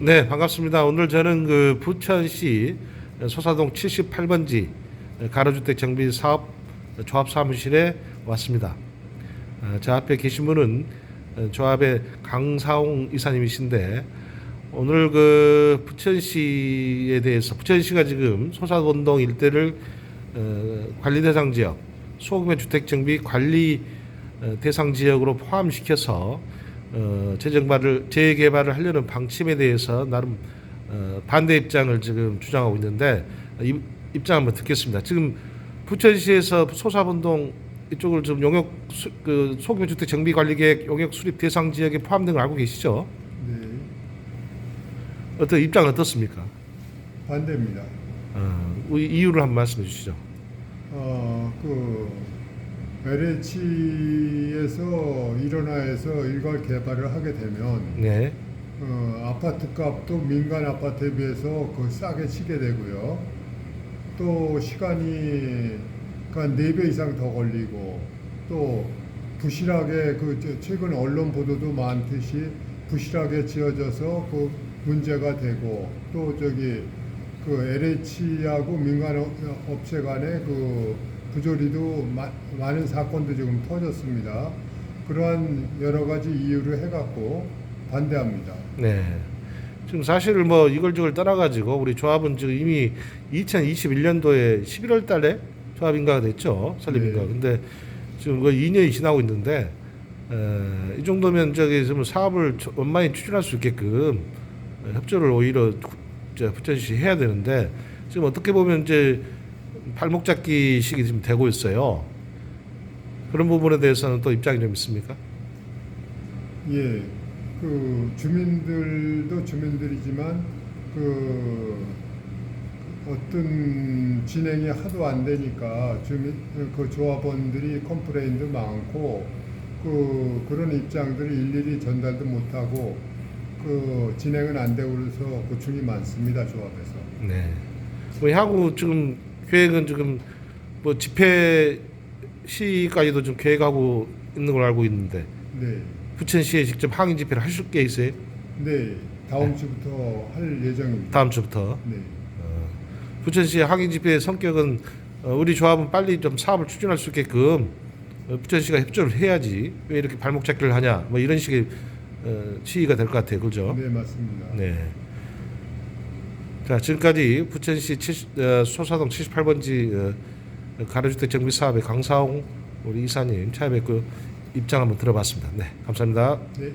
네, 반갑습니다. 오늘 저는 그 부천시 소사동 78번지 가로주택 정비 사업 조합 사무실에 왔습니다. 어, 저 앞에 계신 분은 어, 조합의 강사홍 이사님이신데 오늘 그 부천시에 대해서 부천시가 지금 소사동동 일대를 어, 관리 대상 지역 소규모 주택 정비 관리 어, 대상 지역으로 포함시켜서 어, 재정발을 재개발을 하려는 방침에 대해서 나름 어, 반대 입장을 지금 주장하고 있는데 어, 입, 입장 한번 듣겠습니다. 지금 부천시에서 소사분동 이쪽을 좀 용역 수, 그 소규모 주택 정비 관리 계획 용역 수립 대상 지역에 포함된 걸 알고 계시죠? 네, 어떤 입장은 어떻습니까? 반대입니다. 어, 이 이유를 한번 말씀해 주시죠. 어, 그 LH에서 일원화해서 일괄 개발을 하게 되면 네, 어, 아파트 값도 민간 아파트에 비해서 그 싸게 치게 되고요. 또 시간이 한 4배 이상 더 걸리고 또 부실하게 그 저- 최근 언론 보도도 많듯이 부실하게 지어져서 그 문제가 되고 또 저기 그 LH하고 민간 업- 업체 간의 그 부조리도 마- 많은 사건도 지금 터졌습니다. 그러한 여러 가지 이유를 해갖고 반대합니다. 네. 지금 사실 뭐 이걸 저걸 떠나가지고 우리 조합은 지금 이미 2021년도에 11월 달에 조합 인가가 됐죠. 설립 네. 인가. 근데 지금 그 2년이 지나고 있는데 에, 이 정도면 저기 좀 사업을 저- 원만히 추진할 수 있게끔 협조를 오히려 부천시 해야 되는데 지금 어떻게 보면 이제 발목 잡기 식이 지금 되고 있어요. 그런 부분에 대해서는 또 입장이 좀 있습니까? 예, 그 주민들도 주민들이지만 그 어떤 진행이 하도 안 되니까 주민 그 조합원들이 컴플레인도 많고 그 그런 입장들이 일일이 전달도 못하고 그 진행은 안 되고 그래서 고충이 많습니다 조합에서. 네. 뭐 향후 지금 계획은 지금 뭐 집회 시까지도 좀 계획하고 있는 걸로 알고 있는데 네, 부천시에 직접 항의 집회를 하실 게 있어요? 네 다음 주부터 할 예정입니다. 다음 주부터. 네. 어, 부천시의 항의 집회의 성격은 어, 우리 조합은 빨리 좀 사업을 추진할 수 있게끔 어, 부천시가 협조를 해야지 왜 이렇게 발목 잡기를 하냐 뭐 이런 식의 어, 시위가 될 것 같아요, 그죠? 네 맞습니다. 네. 자 지금까지 부천시 70, 어, 소사동 78번지 어, 가로주택 정비 사업의 강사홍 우리 이사님 찾아뵙고 입장 한번 들어봤습니다. 네, 감사합니다. 네